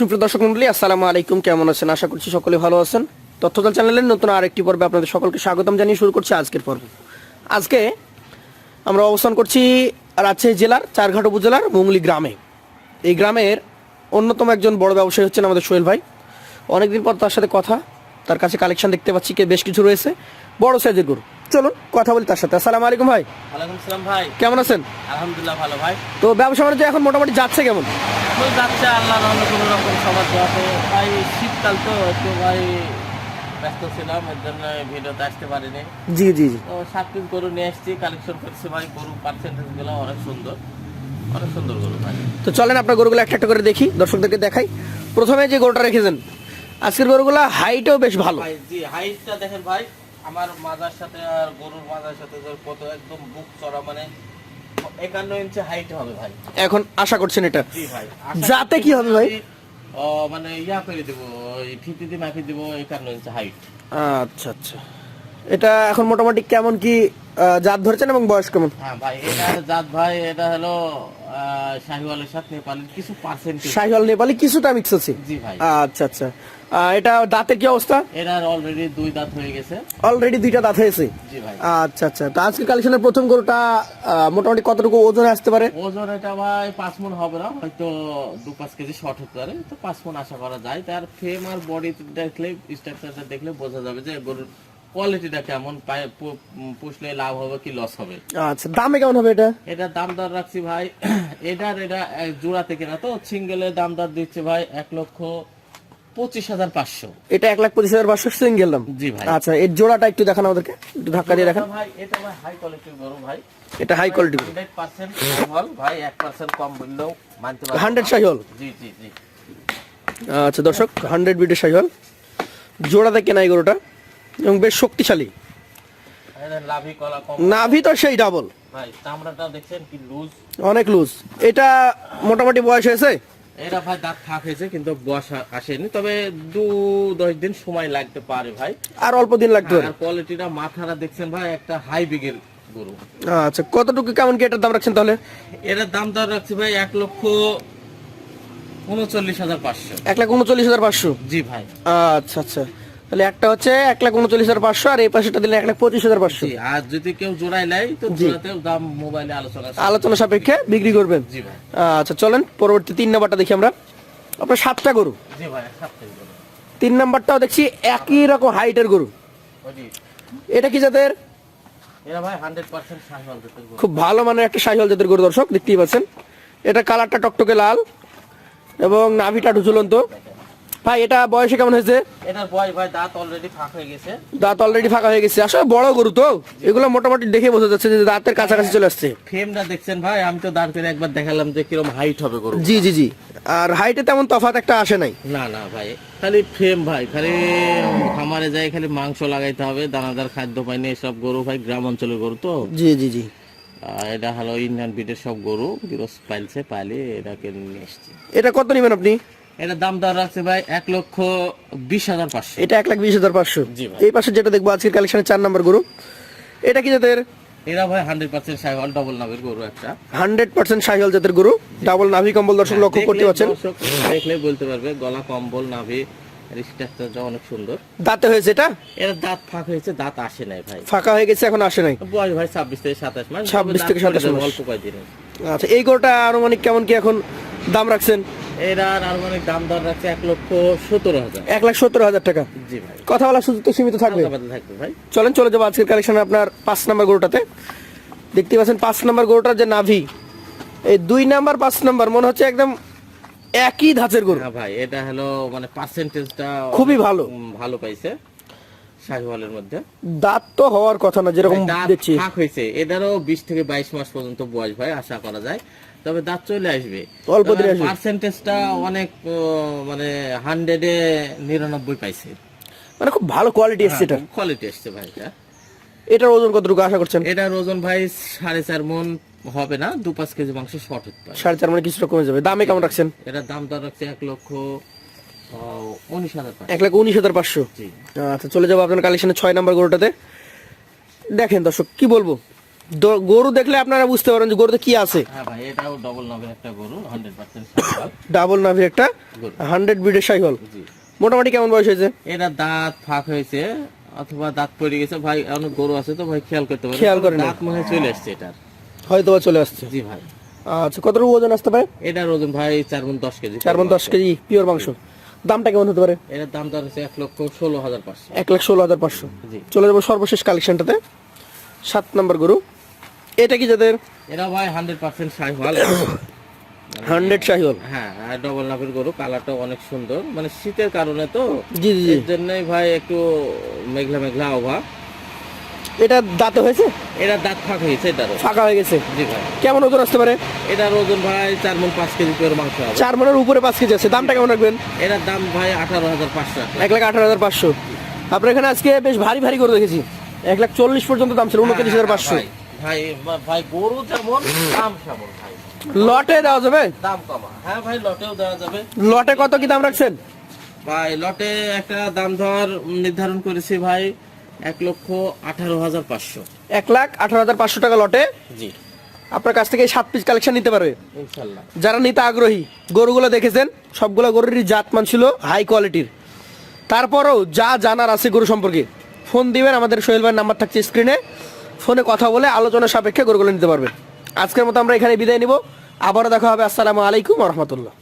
সুপ্রিয় দর্শক মন্ডলী আসসালামু আলাইকুম। কেমন আছেন? আশা করছি সকলে ভালো আছেন। তথ্যদল চ্যানেলের নতুন আরেকটি পর্বে আপনাদের সকলকে স্বাগতম জানিয়ে শুরু করছি আজকের পর্ব। আজকে আমরা অবস্থান করছি রাজশাহী জেলার চারঘাট উপজেলার মুংলি গ্রামে। এই গ্রামের অন্যতম একজন বড় ব্যবসায়ী হচ্ছেন আমাদের সোহেল ভাই। অনেকদিন পর তার সাথে কথা, তার কাছে কালেকশন দেখতে পাচ্ছি, কে বেশ কিছু রয়েছে। বড় সাইজের গরু। চলুন কথা বলি তার সাথে। আসসালামু আলাইকুম ভাই। ওয়ালাইকুম সালাম ভাই। কেমন আছেন? আলহামদুলিল্লাহ ভালো ভাই। তো ব্যবসা বাণিজ্য এখন মোটামুটি যাচ্ছে কেমন? যাচ্ছে আল্লাহ রহমে কোনো রকম সবার দোয়াতে ভাই শীতকাল তো একটু ভাই ব্যস্ত ছিলাম এর জন্য ভিডিওতে আসতে পারিনি। জি জি জি। তো সাত পিস গরু নিয়ে এসেছি কালেকশন করেছি ভাই। গরু পার্সেন্টেজগুলো অনেক সুন্দর। অনেক সুন্দর গরু ভাই। তো চলেন আপনার গরুগুলো একটা একটা করে দেখি দর্শকদেরকে দেখাই। প্রথমে যে গরুটা রেখেছেন আজকের গরুগুলো হাইটও বেশ ভালো। ভাই জি হাইটটা দেখেন ভাই। আমার মাজার সাথে আর গরুর মাজার সাথে কত একদম বুক চড়া মানে একান্ন ইঞ্চি হাইট হবে ভাই। এখন আশা করছেন এটা? জি ভাই যাতে কি হবে ভাই? মানে ইয়া করে দেবো ফিতে দিয়ে মাখি দেবো একান্ন ইঞ্চি হাইট আচ্ছা আচ্ছা। এটা এখন মোটামুটি কেমন কি জাত ধরেছেন এবং বয়স কেমন? হ্যাঁ ভাই এটা জাত ভাই এটা হলো শাহিওয়ালের সাথে নেপালের কিছু পার্সেন্টেজ শাহিওয়াল নেপালি কিছুটা মিক্স আছে? জি ভাই। আচ্ছা আচ্ছা। এটা দাঁতের কি অবস্থা? এটার অলরেডি দুই দাঁত হয়ে গেছে। অলরেডি দুইটা দাঁত হয়েছে? জি ভাই। আচ্ছা আচ্ছা। তো আজকে কালেকশনের প্রথম গরুটা মোটামুটি কতটুকু ওজনে আসতে পারে? ওজন এটা ভাই পাঁচ মন হবে না হয়তো দু পাঁচ কেজি শর্ট হতে পারে তো পাঁচ মন আশা করা যায়। তার ফ্রেম আর বডি দেখলে স্ট্রাকচারটা দেখলে বোঝা যাবে যে গরুর কোয়ালিটিটা কেমন? পুষলে লাভ হবে কি লস হবে? আচ্ছা দামে কেমন হবে এটা? এটার দাম দর রাখছি ভাই এটার এটা এক জোড়া থেকে না তো সিঙ্গেলের দাম দর দিচ্ছে ভাই এক লক্ষ পঁচিশ হাজার পাঁচশো। এটা এক লাখ পঁচিশ হাজার পাঁচশো সিঙ্গেল দাম? জি ভাই। আচ্ছা এর জোড়াটা একটু দেখান আমাদেরকে একটু ধাক্কা দিয়ে দেখান। ভাই এটা ভাই হাই কোয়ালিটির গরু ভাই। এটা হাই কোয়ালিটি হান্ড্রেড পার্সেন্ট হল ভাই এক পার্সেন্ট কম বললেও মানতে পারব। হান্ড্রেড শাহিওয়াল জি জি জি। আচ্ছা দর্শক হান্ড্রেড বিটের শাহিওয়াল জোড়াতে কেনা এই গরুটা? এবং বেশ শক্তিশালী। নাভি তো সেই ডাবল ভাই চামড়াটা দেখছেন কি লুজ অনেক লুজ এটা মোটামুটি বয়স হয়েছে? এটা ভাই দাঁত ফাঁক হয়েছে কিন্তু বয়স আসেনি। তবে দু দশ দিন সময় লাগতে পারে ভাই। আর অল্প দিন লাগতে পারে। আর কোয়ালিটিটা মাথাটা দেখছেন ভাই একটা হাই বিগের গরু। আচ্ছা কতটুকু কেমন কি এটার দাম রাখছেন তাহলে? এটার দাম দর রাখছি ভাই এক লক্ষ উনচল্লিশ হাজার পাঁচশো। এক লাখ উনচল্লিশ হাজার পাঁচশো? জি ভাই। আচ্ছা আচ্ছা। তাহলে একটা হচ্ছে এক লাখ উনচল্লিশ হাজার পাঁচশো আর এই পাশেটা দিলে এক লাখ পঁচিশ হাজার পাঁচশো। আর যদি কেউ জোড়াই নেয় তো জোড়াতেও দাম মোবাইলে আলোচনা আলোচনা সাপেক্ষে বিক্রি করবেন। আচ্ছা চলেন পরবর্তী তিন নাম্বারটা দেখি আমরা। আপনার সাতটা গরু। জি ভাই সাতটাই গরু। তিন নাম্বারটাও দেখছি একই রকম হাইটের গরু। এটা কি জাতের? খুব ভালো মানের একটা শাহিওয়াল জাতের গরু দর্শক দেখতেই পাচ্ছেন। এটা কালারটা টকটকে লাল এবং নাভিটা ঝুলন্ত। ভাই এটা বয়সে কেমন হয়েছে? এটার বয়স ভাই দাঁত অলরেডি ফাঁক হয়ে গেছে। দাঁত অলরেডি ফাঁকা হয়ে গেছে। আসলে বড় গরু তো। এগুলো মোটামুটি দেখে বোঝা যাচ্ছে যে দাঁতের কাছাকাছি চলে আসছে। ফ্রেমটা দেখছেন ভাই আমি তো দাঁড় করে একবার দেখালাম যে কীরকম হাইট হবে গরু। জি জি জি। আর হাইটে তেমন তফাৎ একটা আসে নাই। না না ভাই খালি ফ্রেম ভাই খালি খামারে যাই খালি মাংস লাগাইতে হবে দানাদার খাদ্য পাইনি এসব গরু ভাই গ্রাম অঞ্চলের গরু তো। জি জি জি। এটা হলো ইন্ডিয়ান বিটের সব গরু গিরস পাইলছে পাইলে এটাকে নিয়ে এসছি। এটা কত নেবেন আপনি? এটার দাম দর রাখছে ভাই এক লক্ষ বিশ হাজার পাঁচশো। এটা এক লাখ বিশ হাজার পাঁচশো। জি এই পাশে যেটা দেখব আজকের কালেকশনের চার নম্বর গরু। এটা কি জাতের? এরা ভাই হান্ড্রেড পার্সেন্ট সাইকেল ডবল নামের গরু একটা। হান্ড্রেড পার্সেন্ট সাহিওয়াল জাতের গরু। ডাবল নাভি কম্বল দর্শক লক্ষ্য করতে পারছেন। দেখলে বলতে পারবে গলা কম্বল নাভি স্ট্রাকচারটা অনেক সুন্দর। দাঁতে হয়েছে এটা? এর দাঁত ফাঁক হয়েছে দাঁত আসে নাই ভাই। ফাঁকা হয়ে গেছে এখন আসে নাই। বয়স ভাই ছাব্বিশ থেকে সাতাশ মাস। 26 থেকে 27 মাস। অল্প কয়েকদিন আচ্ছা এই গরুটা আনুমানিক কেমন কি এখন দাম রাখছেন? এরা আনুমানিক দাম দর রাখছে এক লক্ষ সতেরো হাজার। এক লাখ সত্তর হাজার টাকা। জি ভাই। কথা বলার সুযোগ তো সীমিত থাকবে। থাকবে ভাই। চলেন চলে যাব আজকের কালেকশনে আপনার পাঁচ নাম্বার গরুটাতে। দেখতে পাচ্ছেন পাঁচ নাম্বার গরুটার যে নাভি এই দুই নাম্বার পাঁচ নাম্বার মনে হচ্ছে একদম একই ধাঁচের গরু। ভাই এটা হলো মানে পার্সেন্টেজটা খুবই ভালো। ভালো পাইছে। শাহিওয়ালের মধ্যে। দাঁত তো হওয়ার কথা না যেরকম দেখছি। ফাঁক হয়েছে। এটারও বিশ থেকে বাইশ মাস পর্যন্ত বয়স ভাই আশা করা যায়। তবে দাঁত চলে আসবে। অল্প দিনে আসবে। পার্সেন্টেজটা অনেক মানে হান্ড্রেডে নিরানব্বই পাইছে। মানে খুব ভালো কোয়ালিটি এসছে এটা। কোয়ালিটি এসছে ভাই এটা। এটার ওজন কতটুকু আশা করছেন? এটার ওজন ভাই সাড়ে চার মন হবে না দু পাঁচ কেজি মাংস শর্ট হতে পারে। সাড়ে চার মানে কিছুটা কমে যাবে। দামে কেমন রাখছেন? এটার দাম দর রাখছে এক লক্ষ এক লাখ উনিশ হাজার পাঁচশো। আচ্ছা চলে যাব আপনার কালেকশনের ছয় নাম্বার গরুটাতে। দেখেন দর্শক কি বলব? গরু দেখলে আপনারা বুঝতে পারেন যে গরুতে কি আছে। হ্যাঁ ডবল নামের একটা গরু হান্ড্রেড পার্সেন্ট ডাবল নাভি একটা হান্ড্রেড ব্রিডের সাইকেল মোটামুটি কেমন বয়স হয়েছে? এটা দাঁত ফাঁক হয়েছে অথবা দাঁত পড়ে গেছে। ভাই অনেক গরু আছে তো ভাই খেয়াল করতে পারে খেয়াল করেন। দাঁত মনে হয় চলে আসছে এটার। হয়তো বা চলে আসছে। জি ভাই। আচ্ছা কতটুকু ওজন আসতে পারে? এটার ওজন ভাই চার মন দশ কেজি। চার মন দশ কেজি পিওর মাংস। দামটা কেমন হতে পারে? এটার দাম তার হচ্ছে এক লক্ষ ষোলো হাজার পাঁচশো। এক লাখ ষোলো হাজার পাঁচশো। জি। চলে যাব সর্বশেষ কালেকশনটাতে। সাত নম্বর গরু। এটা কি যাদের এরা ভাই hundred percent Sahiwal hundred Sahiwal হ্যাঁ ডবল নাফের গরু কালারটা অনেক সুন্দর। মানে শীতের কারণে তো জি জি। এর জন্যই ভাই একটু মেঘলা মেঘলা আবহাওয়া। এটা দাঁতে হয়েছে? এটার দাঁত ফাঁক হয়েছে এটারও। ফাঁকা হয়ে গেছে? জি ভাই। কেমন ওজন আসতে পারে? এটার ওজন ভাই চার মন পাঁচ কেজি করে মাংস হবে। চার মনের উপরে পাঁচ কেজি আছে। দামটা কেমন রাখবেন? এটার দাম ভাই আঠারো হাজার পাঁচশো এক লাখ আঠারো হাজার পাঁচশো। আপনার এখানে আজকে বেশ ভারী ভারী করে দেখেছি। এক লাখ চল্লিশ পর্যন্ত দাম ছিল উনত্রিশ হাজার পাঁচশো। ভাই, ভাই গরু যেমন দাম ভাই। লটে দেওয়া যাবে? দাম কমা। হ্যাঁ ভাই লটেও দেওয়া যাবে। লটে কত কি দাম রাখছেন? ভাই লটে একটা দাম ধর নির্ধারণ করেছি ভাই এক লক্ষ আঠারো হাজার পাঁচশো। এক লাখ আঠারো হাজার পাঁচশো টাকা লটে। জি। আপনার কাছ থেকে সাত পিস কালেকশন নিতে পারবে? ইনশাল্লাহ। যারা নিতে আগ্রহী গরুগুলো দেখেছেন সবগুলো গরুরই জাতমান ছিল হাই কোয়ালিটির তারপরেও যা জানার আছে গরু সম্পর্কে ফোন দিবেন আমাদের সোহেল ভাইয়ের নাম্বার থাকছে স্ক্রিনে ফোনে কথা বলে আলোচনা সাপেক্ষে গরুগুলো নিতে পারবেন আজকের মতো আমরা এখানে বিদায় নিব। আবারও দেখা হবে। আসসালামু আলাইকুম রহমতুল্লাহ।